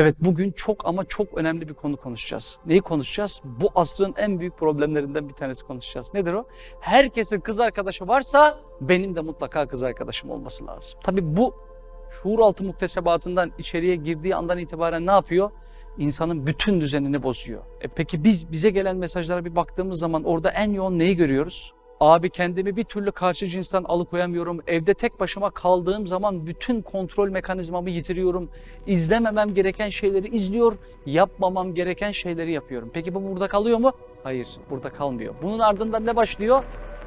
Evet bugün çok ama çok önemli bir konu konuşacağız. Neyi konuşacağız? Bu asrın en büyük problemlerinden bir tanesi konuşacağız. Nedir o? Herkesin kız arkadaşı varsa benim de mutlaka kız arkadaşım olması lazım. Tabii bu şuur altı muktesebatından içeriye girdiği andan itibaren ne yapıyor? İnsanın bütün düzenini bozuyor. E peki biz bize gelen mesajlara bir baktığımız zaman orada en yoğun neyi görüyoruz? Abi kendimi bir türlü karşı cinsten alıkoyamıyorum. Evde tek başıma kaldığım zaman bütün kontrol mekanizmamı yitiriyorum. İzlememem gereken şeyleri izliyor, yapmamam gereken şeyleri yapıyorum. Peki bu burada kalıyor mu? Hayır, burada kalmıyor. Bunun ardından ne başlıyor?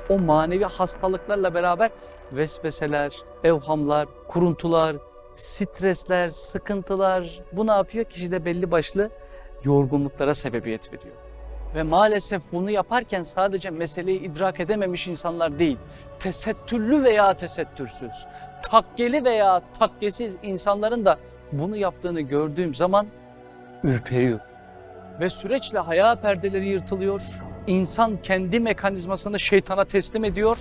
O manevi hastalıklarla beraber vesveseler, evhamlar, kuruntular, stresler, sıkıntılar bu ne yapıyor? Kişide belli başlı yorgunluklara sebebiyet veriyor. Ve maalesef bunu yaparken sadece meseleyi idrak edememiş insanlar değil, tesettürlü veya tesettürsüz, takkeli veya takkesiz insanların da bunu yaptığını gördüğüm zaman ürperiyor. Ve süreçle haya perdeleri yırtılıyor. İnsan kendi mekanizmasını şeytana teslim ediyor.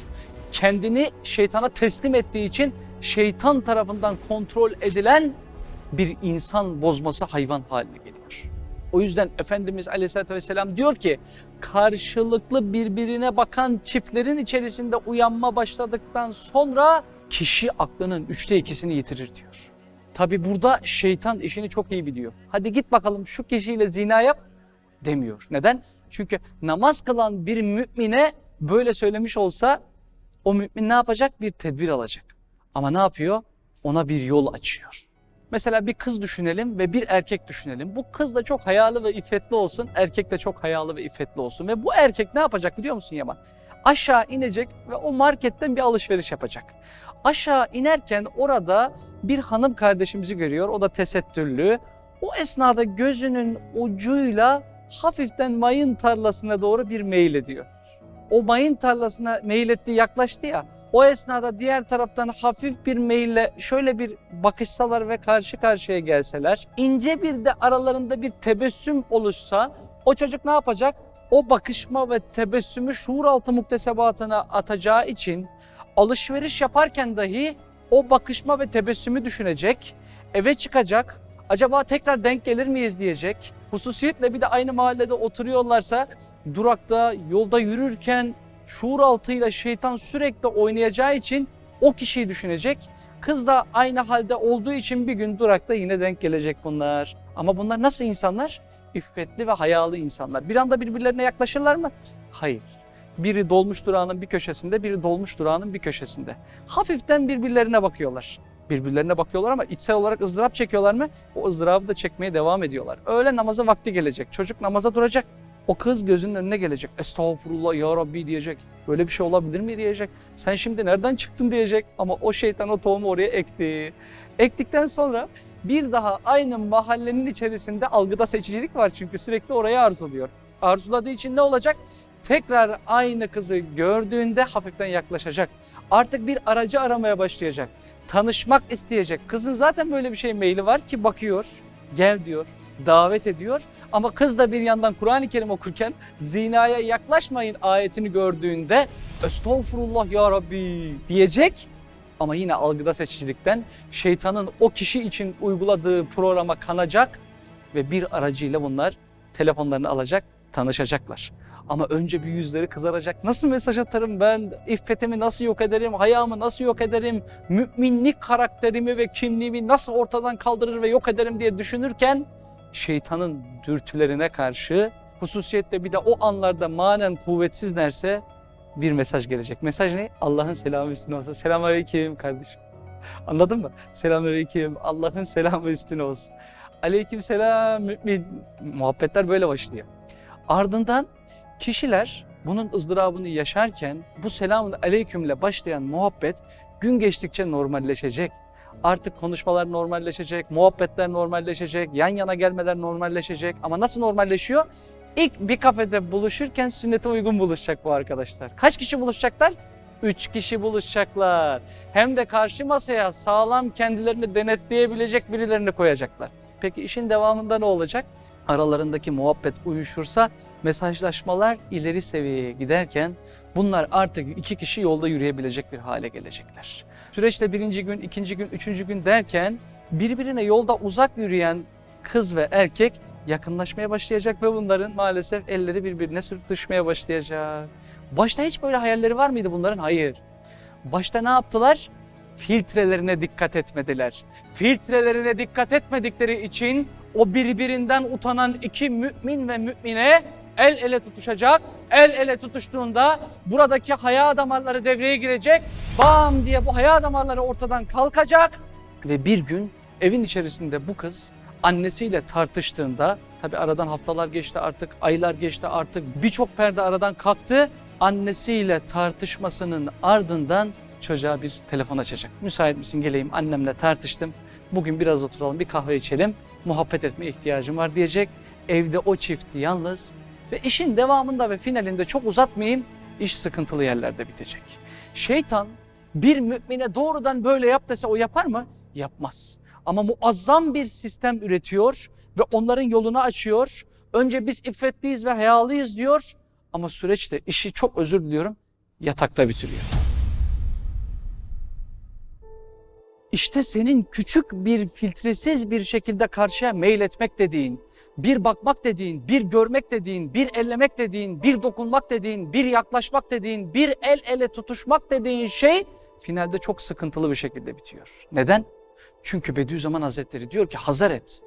Kendini şeytana teslim ettiği için şeytan tarafından kontrol edilen bir insan bozması hayvan haline geliyor. O yüzden Efendimiz Aleyhisselatü Vesselam diyor ki karşılıklı birbirine bakan çiftlerin içerisinde uyanma başladıktan sonra kişi aklının üçte ikisini yitirir diyor. Tabi burada şeytan işini çok iyi biliyor. Hadi git bakalım şu kişiyle zina yap demiyor. Neden? Çünkü namaz kılan bir mümine böyle söylemiş olsa o mümin ne yapacak? Bir tedbir alacak. Ama ne yapıyor? Ona bir yol açıyor. Mesela bir kız düşünelim ve bir erkek düşünelim. Bu kız da çok hayalı ve iffetli olsun, erkek de çok hayalı ve iffetli olsun. Ve bu erkek ne yapacak biliyor musun Yaman? Aşağı inecek ve o marketten bir alışveriş yapacak. Aşağı inerken orada bir hanım kardeşimizi görüyor. O da tesettürlü. O esnada gözünün ucuyla hafiften mayın tarlasına doğru bir meyil ediyor. O mayın tarlasına meyil ettiği yaklaştı ya. O esnada diğer taraftan hafif bir meyille şöyle bir bakışsalar ve karşı karşıya gelseler, ince bir de aralarında bir tebessüm oluşsa o çocuk ne yapacak? O bakışma ve tebessümü şuur altı muktesebatına atacağı için alışveriş yaparken dahi o bakışma ve tebessümü düşünecek, eve çıkacak, acaba tekrar denk gelir miyiz diyecek. Hususiyetle bir de aynı mahallede oturuyorlarsa durakta, yolda yürürken şuur altıyla şeytan sürekli oynayacağı için o kişiyi düşünecek. Kız da aynı halde olduğu için bir gün durakta yine denk gelecek bunlar. Ama bunlar nasıl insanlar? İffetli ve hayalı insanlar. Bir anda birbirlerine yaklaşırlar mı? Hayır. Biri dolmuş durağının bir köşesinde, biri dolmuş durağının bir köşesinde. Hafiften birbirlerine bakıyorlar. Birbirlerine bakıyorlar ama içsel olarak ızdırap çekiyorlar mı? O ızdırabı da çekmeye devam ediyorlar. Öğle namaza vakti gelecek. Çocuk namaza duracak. O kız gözünün önüne gelecek. Estağfurullah ya Rabbi diyecek. Böyle bir şey olabilir mi diyecek. Sen şimdi nereden çıktın diyecek. Ama o şeytan o tohumu oraya ekti. Ektikten sonra bir daha aynı mahallenin içerisinde algıda seçicilik var. Çünkü sürekli orayı arzuluyor. Arzuladığı için ne olacak? Tekrar aynı kızı gördüğünde hafiften yaklaşacak. Artık bir aracı aramaya başlayacak. Tanışmak isteyecek. Kızın zaten böyle bir şey meyli var ki bakıyor. Gel diyor davet ediyor. Ama kız da bir yandan Kur'an-ı Kerim okurken zinaya yaklaşmayın ayetini gördüğünde Estağfurullah ya Rabbi diyecek. Ama yine algıda seçicilikten şeytanın o kişi için uyguladığı programa kanacak ve bir aracıyla bunlar telefonlarını alacak, tanışacaklar. Ama önce bir yüzleri kızaracak. Nasıl mesaj atarım ben? İffetimi nasıl yok ederim? Hayamı nasıl yok ederim? Müminlik karakterimi ve kimliğimi nasıl ortadan kaldırır ve yok ederim diye düşünürken şeytanın dürtülerine karşı hususiyetle bir de o anlarda manen kuvvetsizlerse bir mesaj gelecek. Mesaj ne? Allah'ın selamı üstüne olsun. Selamünaleyküm kardeşim. Anladın mı? Selamünaleyküm. Allah'ın selamı üstüne olsun. Aleyküm selam mümin. Muhabbetler böyle başlıyor. Ardından kişiler bunun ızdırabını yaşarken bu selamun aleykümle başlayan muhabbet gün geçtikçe normalleşecek. Artık konuşmalar normalleşecek, muhabbetler normalleşecek, yan yana gelmeler normalleşecek. Ama nasıl normalleşiyor? İlk bir kafede buluşurken sünnete uygun buluşacak bu arkadaşlar. Kaç kişi buluşacaklar? Üç kişi buluşacaklar. Hem de karşı masaya sağlam kendilerini denetleyebilecek birilerini koyacaklar. Peki işin devamında ne olacak? Aralarındaki muhabbet uyuşursa mesajlaşmalar ileri seviyeye giderken bunlar artık iki kişi yolda yürüyebilecek bir hale gelecekler. Süreçte birinci gün, ikinci gün, üçüncü gün derken birbirine yolda uzak yürüyen kız ve erkek yakınlaşmaya başlayacak ve bunların maalesef elleri birbirine sürtüşmeye başlayacak. Başta hiç böyle hayalleri var mıydı bunların? Hayır. Başta ne yaptılar? Filtrelerine dikkat etmediler. Filtrelerine dikkat etmedikleri için o birbirinden utanan iki mümin ve mümine el ele tutuşacak. El ele tutuştuğunda buradaki haya damarları devreye girecek. Bam diye bu haya damarları ortadan kalkacak. Ve bir gün evin içerisinde bu kız annesiyle tartıştığında tabi aradan haftalar geçti artık aylar geçti artık birçok perde aradan kalktı. Annesiyle tartışmasının ardından çocuğa bir telefon açacak. Müsait misin geleyim annemle tartıştım. Bugün biraz oturalım bir kahve içelim. Muhabbet etmeye ihtiyacım var diyecek. Evde o çift yalnız ve işin devamında ve finalinde çok uzatmayayım iş sıkıntılı yerlerde bitecek. Şeytan bir mümine doğrudan böyle yap dese o yapar mı? Yapmaz. Ama muazzam bir sistem üretiyor ve onların yolunu açıyor. Önce biz iffetliyiz ve hayalıyız diyor ama süreçte işi çok özür diliyorum yatakta bitiriyor. İşte senin küçük bir filtresiz bir şekilde karşıya mail etmek dediğin, bir bakmak dediğin, bir görmek dediğin, bir ellemek dediğin, bir dokunmak dediğin, bir yaklaşmak dediğin, bir el ele tutuşmak dediğin şey finalde çok sıkıntılı bir şekilde bitiyor. Neden? Çünkü Bediüzzaman Hazretleri diyor ki hazır et.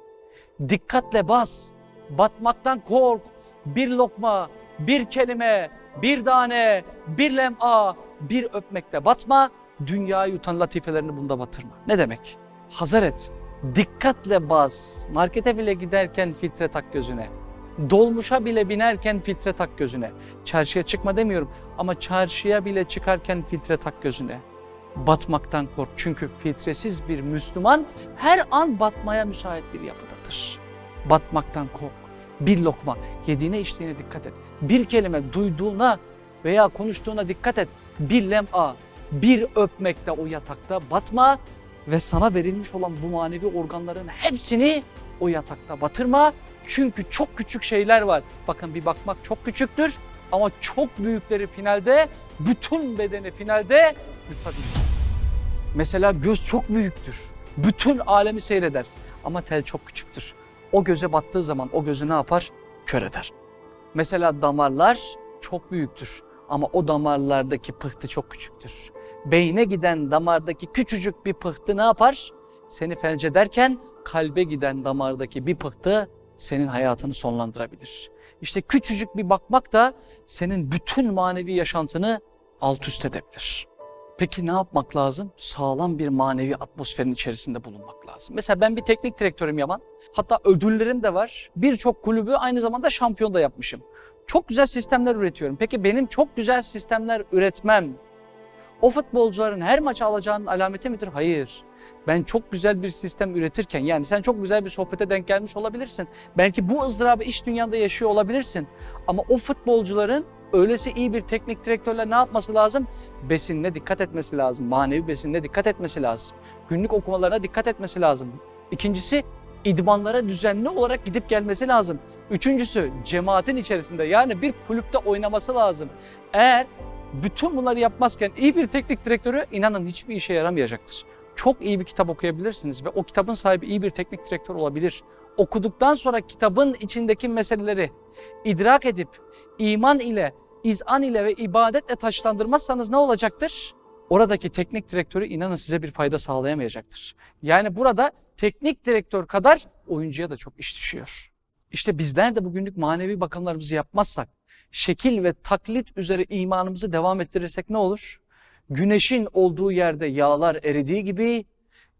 Dikkatle bas. Batmaktan kork. Bir lokma, bir kelime, bir tane, bir lem'a, bir öpmekte batma. Dünyayı yutan latifelerini bunda batırma. Ne demek? Hazır et. Dikkatle bas. Markete bile giderken filtre tak gözüne. Dolmuşa bile binerken filtre tak gözüne. Çarşıya çıkma demiyorum ama çarşıya bile çıkarken filtre tak gözüne batmaktan kork. Çünkü filtresiz bir Müslüman her an batmaya müsait bir yapıdadır. Batmaktan kork. Bir lokma yediğine içtiğine dikkat et. Bir kelime duyduğuna veya konuştuğuna dikkat et. Bir lem'a, bir öpmekte o yatakta batma ve sana verilmiş olan bu manevi organların hepsini o yatakta batırma. Çünkü çok küçük şeyler var. Bakın bir bakmak çok küçüktür ama çok büyükleri finalde, bütün bedeni finalde yutabilir. Mesela göz çok büyüktür. Bütün alemi seyreder. Ama tel çok küçüktür. O göze battığı zaman o gözü ne yapar? Kör eder. Mesela damarlar çok büyüktür. Ama o damarlardaki pıhtı çok küçüktür. Beyne giden damardaki küçücük bir pıhtı ne yapar? Seni felç ederken kalbe giden damardaki bir pıhtı senin hayatını sonlandırabilir. İşte küçücük bir bakmak da senin bütün manevi yaşantını alt üst edebilir. Peki ne yapmak lazım? Sağlam bir manevi atmosferin içerisinde bulunmak lazım. Mesela ben bir teknik direktörüm Yaman. Hatta ödüllerim de var. Birçok kulübü aynı zamanda şampiyon da yapmışım. Çok güzel sistemler üretiyorum. Peki benim çok güzel sistemler üretmem o futbolcuların her maçı alacağının alameti midir? Hayır. Ben çok güzel bir sistem üretirken yani sen çok güzel bir sohbete denk gelmiş olabilirsin. Belki bu ızdırabı iş dünyanda yaşıyor olabilirsin. Ama o futbolcuların öylesi iyi bir teknik direktörle ne yapması lazım? Besinine dikkat etmesi lazım. Manevi besinine dikkat etmesi lazım. Günlük okumalarına dikkat etmesi lazım. İkincisi idmanlara düzenli olarak gidip gelmesi lazım. Üçüncüsü cemaatin içerisinde yani bir kulüpte oynaması lazım. Eğer bütün bunları yapmazken iyi bir teknik direktörü inanın hiçbir işe yaramayacaktır. Çok iyi bir kitap okuyabilirsiniz ve o kitabın sahibi iyi bir teknik direktör olabilir. Okuduktan sonra kitabın içindeki meseleleri idrak edip iman ile, izan ile ve ibadetle taşlandırmazsanız ne olacaktır? Oradaki teknik direktörü inanın size bir fayda sağlayamayacaktır. Yani burada teknik direktör kadar oyuncuya da çok iş düşüyor. İşte bizler de bugünlük manevi bakımlarımızı yapmazsak, şekil ve taklit üzere imanımızı devam ettirirsek ne olur? Güneşin olduğu yerde yağlar eridiği gibi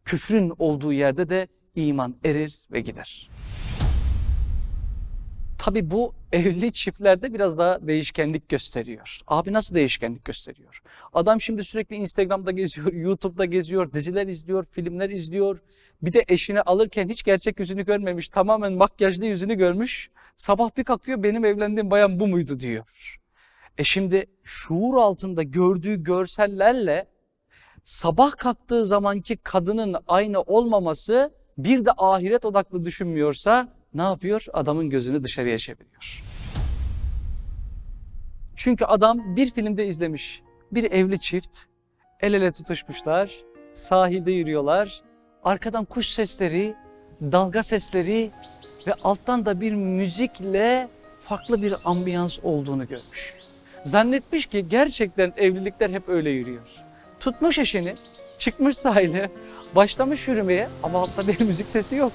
küfrün olduğu yerde de iman erir ve gider. Tabi bu evli çiftlerde biraz daha değişkenlik gösteriyor. Abi nasıl değişkenlik gösteriyor? Adam şimdi sürekli Instagram'da geziyor, YouTube'da geziyor, diziler izliyor, filmler izliyor. Bir de eşini alırken hiç gerçek yüzünü görmemiş, tamamen makyajlı yüzünü görmüş. Sabah bir kalkıyor benim evlendiğim bayan bu muydu diyor. E şimdi şuur altında gördüğü görsellerle sabah kalktığı zamanki kadının aynı olmaması bir de ahiret odaklı düşünmüyorsa ne yapıyor? Adamın gözünü dışarıya çeviriyor. Çünkü adam bir filmde izlemiş. Bir evli çift el ele tutuşmuşlar, sahilde yürüyorlar. Arkadan kuş sesleri, dalga sesleri ve alttan da bir müzikle farklı bir ambiyans olduğunu görmüş. Zannetmiş ki gerçekten evlilikler hep öyle yürüyor. Tutmuş eşini, çıkmış sahile, başlamış yürümeye ama altta bir müzik sesi yok.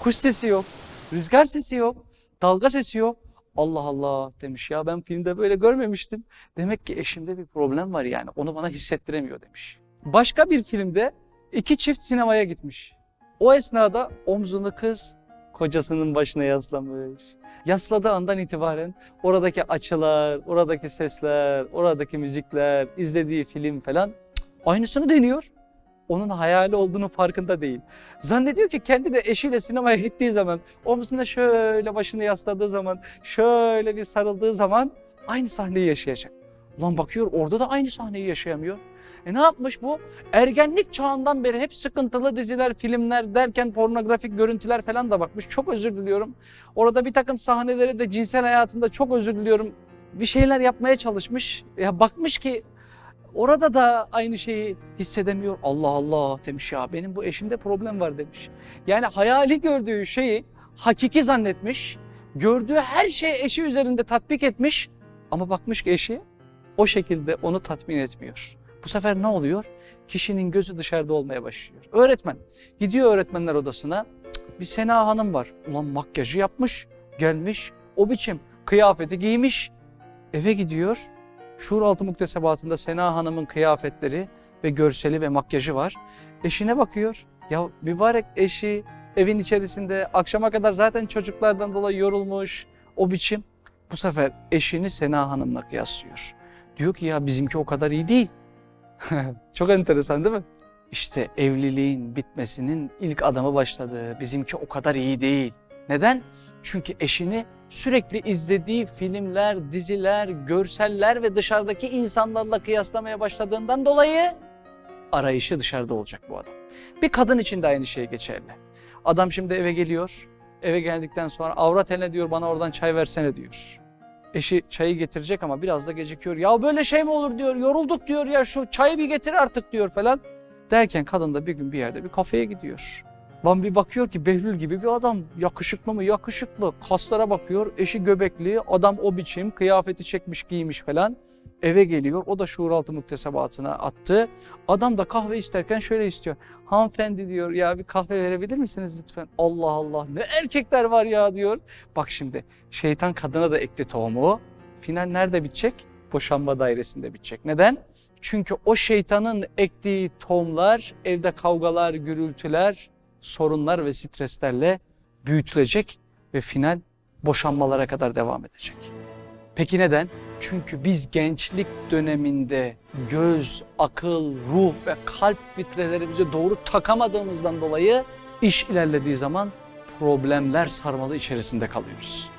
Kuş sesi yok, rüzgar sesi yok, dalga sesi yok. Allah Allah demiş ya ben filmde böyle görmemiştim. Demek ki eşimde bir problem var yani onu bana hissettiremiyor demiş. Başka bir filmde iki çift sinemaya gitmiş. O esnada omzunu kız kocasının başına yaslamış. Yasladığı andan itibaren oradaki açılar, oradaki sesler, oradaki müzikler, izlediği film falan aynısını deniyor. Onun hayali olduğunu farkında değil. Zannediyor ki kendi de eşiyle sinemaya gittiği zaman omzuna şöyle başını yasladığı zaman, şöyle bir sarıldığı zaman aynı sahneyi yaşayacak. Ulan bakıyor orada da aynı sahneyi yaşayamıyor. E ne yapmış bu? Ergenlik çağından beri hep sıkıntılı diziler, filmler derken pornografik görüntüler falan da bakmış. Çok özür diliyorum. Orada bir takım sahneleri de cinsel hayatında çok özür diliyorum. Bir şeyler yapmaya çalışmış. Ya bakmış ki orada da aynı şeyi hissedemiyor. Allah Allah demiş ya benim bu eşimde problem var demiş. Yani hayali gördüğü şeyi hakiki zannetmiş. Gördüğü her şeyi eşi üzerinde tatbik etmiş. Ama bakmış ki eşi o şekilde onu tatmin etmiyor. Bu sefer ne oluyor? Kişinin gözü dışarıda olmaya başlıyor. Öğretmen gidiyor öğretmenler odasına. Bir Sena Hanım var. Ulan makyajı yapmış, gelmiş, o biçim kıyafeti giymiş. Eve gidiyor. Şuuraltı muktesebatında Sena Hanım'ın kıyafetleri ve görseli ve makyajı var. Eşine bakıyor. Ya mübarek eşi evin içerisinde akşama kadar zaten çocuklardan dolayı yorulmuş. O biçim bu sefer eşini Sena Hanım'la kıyaslıyor. Diyor ki ya bizimki o kadar iyi değil. Çok enteresan değil mi? İşte evliliğin bitmesinin ilk adımı başladı. Bizimki o kadar iyi değil. Neden? Çünkü eşini sürekli izlediği filmler, diziler, görseller ve dışarıdaki insanlarla kıyaslamaya başladığından dolayı arayışı dışarıda olacak bu adam. Bir kadın için de aynı şey geçerli. Adam şimdi eve geliyor. Eve geldikten sonra avrat eline diyor bana oradan çay versene diyor. Eşi çayı getirecek ama biraz da gecikiyor. Ya böyle şey mi olur diyor. Yorulduk diyor ya şu çayı bir getir artık diyor falan. Derken kadın da bir gün bir yerde bir kafeye gidiyor. Lan bir bakıyor ki Behlül gibi bir adam. Yakışıklı mı? Yakışıklı. Kaslara bakıyor. Eşi göbekli. Adam o biçim. Kıyafeti çekmiş giymiş falan. Eve geliyor. O da şuuraltı muktesebatına attı. Adam da kahve isterken şöyle istiyor. Hanımefendi diyor ya bir kahve verebilir misiniz lütfen? Allah Allah ne erkekler var ya diyor. Bak şimdi şeytan kadına da ekti tohumu. Final nerede bitecek? Boşanma dairesinde bitecek. Neden? Çünkü o şeytanın ektiği tohumlar evde kavgalar, gürültüler, sorunlar ve streslerle büyütülecek ve final boşanmalara kadar devam edecek. Peki neden? Çünkü biz gençlik döneminde göz, akıl, ruh ve kalp filtrelerimizi doğru takamadığımızdan dolayı iş ilerlediği zaman problemler sarmalı içerisinde kalıyoruz.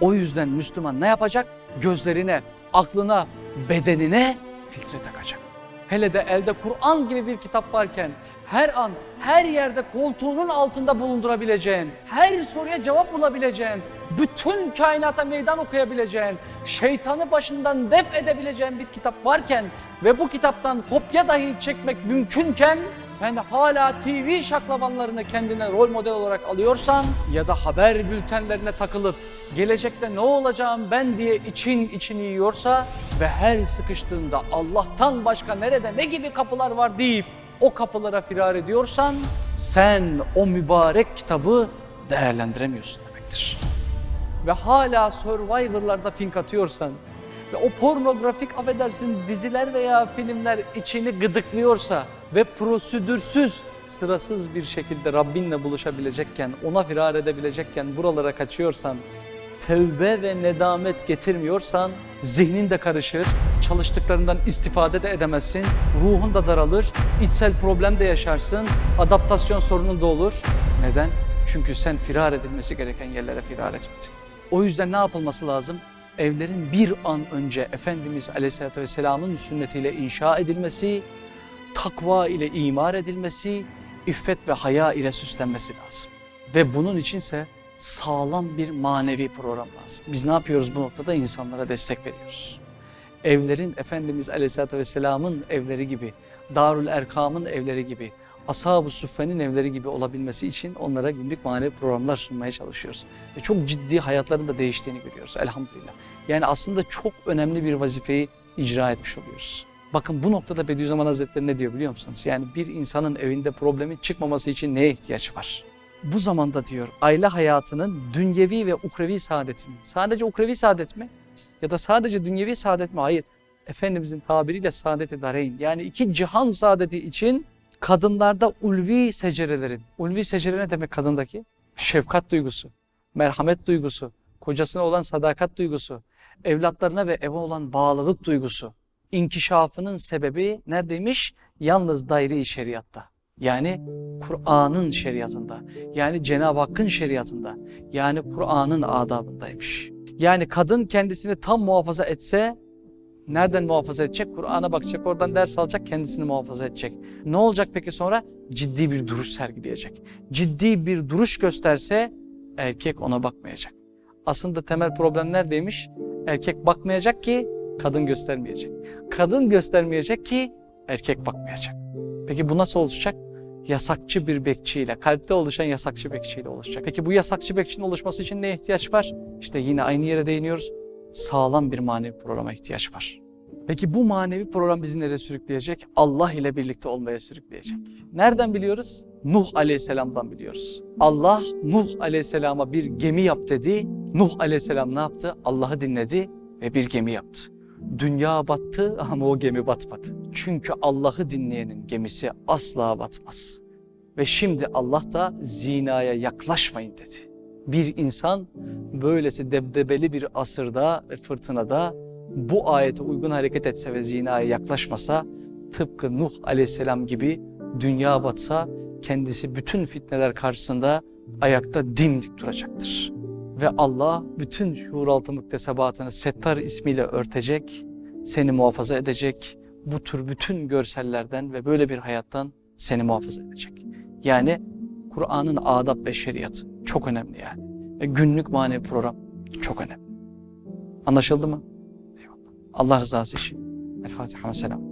O yüzden Müslüman ne yapacak? Gözlerine, aklına, bedenine filtre takacak. Hele de elde Kur'an gibi bir kitap varken her an, her yerde koltuğunun altında bulundurabileceğin, her soruya cevap bulabileceğin, bütün kainata meydan okuyabileceğin, şeytanı başından def edebileceğin bir kitap varken ve bu kitaptan kopya dahi çekmek mümkünken sen hala TV şaklabanlarını kendine rol model olarak alıyorsan ya da haber bültenlerine takılıp gelecekte ne olacağım ben diye için için yiyorsa ve her sıkıştığında Allah'tan başka nerede ne gibi kapılar var deyip o kapılara firar ediyorsan sen o mübarek kitabı değerlendiremiyorsun demektir. Ve hala Survivor'larda fink atıyorsan ve o pornografik affedersin diziler veya filmler içini gıdıklıyorsa ve prosedürsüz, sırasız bir şekilde Rabbinle buluşabilecekken, ona firar edebilecekken buralara kaçıyorsan, tevbe ve nedamet getirmiyorsan zihnin de karışır, çalıştıklarından istifade de edemezsin, ruhun da daralır, içsel problem de yaşarsın, adaptasyon sorunun da olur. Neden? Çünkü sen firar edilmesi gereken yerlere firar etmedin. O yüzden ne yapılması lazım? Evlerin bir an önce Efendimiz Aleyhisselatü Vesselam'ın sünnetiyle inşa edilmesi, takva ile imar edilmesi, iffet ve haya ile süslenmesi lazım. Ve bunun içinse sağlam bir manevi program lazım. Biz ne yapıyoruz bu noktada? İnsanlara destek veriyoruz. Evlerin Efendimiz Aleyhisselatü Vesselam'ın evleri gibi, Darül Erkam'ın evleri gibi, Ashab-ı Suffe'nin evleri gibi olabilmesi için onlara günlük manevi programlar sunmaya çalışıyoruz. Ve çok ciddi hayatların da değiştiğini görüyoruz elhamdülillah. Yani aslında çok önemli bir vazifeyi icra etmiş oluyoruz. Bakın bu noktada Bediüzzaman Hazretleri ne diyor biliyor musunuz? Yani bir insanın evinde problemin çıkmaması için neye ihtiyaç var? Bu zamanda diyor aile hayatının dünyevi ve ukrevi saadetinin. Sadece ukrevi saadet mi? Ya da sadece dünyevi saadet mi? Hayır. Efendimizin tabiriyle saadet-i dareyn. Yani iki cihan saadeti için kadınlarda ulvi secerelerin. Ulvi secere ne demek kadındaki? Şefkat duygusu, merhamet duygusu, kocasına olan sadakat duygusu, evlatlarına ve eve olan bağlılık duygusu. İnkişafının sebebi neredeymiş? Yalnız daire-i şeriatta. Yani Kur'an'ın şeriatında. Yani Cenab-ı Hakk'ın şeriatında. Yani Kur'an'ın adabındaymış. Yani kadın kendisini tam muhafaza etse nereden muhafaza edecek? Kur'an'a bakacak, oradan ders alacak, kendisini muhafaza edecek. Ne olacak peki sonra? Ciddi bir duruş sergileyecek. Ciddi bir duruş gösterse erkek ona bakmayacak. Aslında temel problem neredeymiş? Erkek bakmayacak ki kadın göstermeyecek. Kadın göstermeyecek ki erkek bakmayacak. Peki bu nasıl oluşacak? Yasakçı bir bekçiyle, kalpte oluşan yasakçı bekçiyle oluşacak. Peki bu yasakçı bekçinin oluşması için ne ihtiyaç var? İşte yine aynı yere değiniyoruz. Sağlam bir manevi programa ihtiyaç var. Peki bu manevi program bizi nereye sürükleyecek? Allah ile birlikte olmaya sürükleyecek. Nereden biliyoruz? Nuh Aleyhisselam'dan biliyoruz. Allah Nuh Aleyhisselam'a bir gemi yap dedi. Nuh Aleyhisselam ne yaptı? Allah'ı dinledi ve bir gemi yaptı. Dünya battı ama o gemi batmadı. Çünkü Allah'ı dinleyenin gemisi asla batmaz. Ve şimdi Allah da zinaya yaklaşmayın dedi. Bir insan böylesi debdebeli bir asırda ve fırtınada bu ayete uygun hareket etse ve zinaya yaklaşmasa tıpkı Nuh aleyhisselam gibi dünya batsa kendisi bütün fitneler karşısında ayakta dimdik duracaktır. Ve Allah bütün şuuraltı muktesebatını Settar ismiyle örtecek, seni muhafaza edecek, bu tür bütün görsellerden ve böyle bir hayattan seni muhafaza edecek. Yani Kur'an'ın adab ve şeriatı çok önemli yani. Ve günlük manevi program çok önemli. Anlaşıldı mı? Eyvallah. Allah rızası için. El Fatiha ve selam.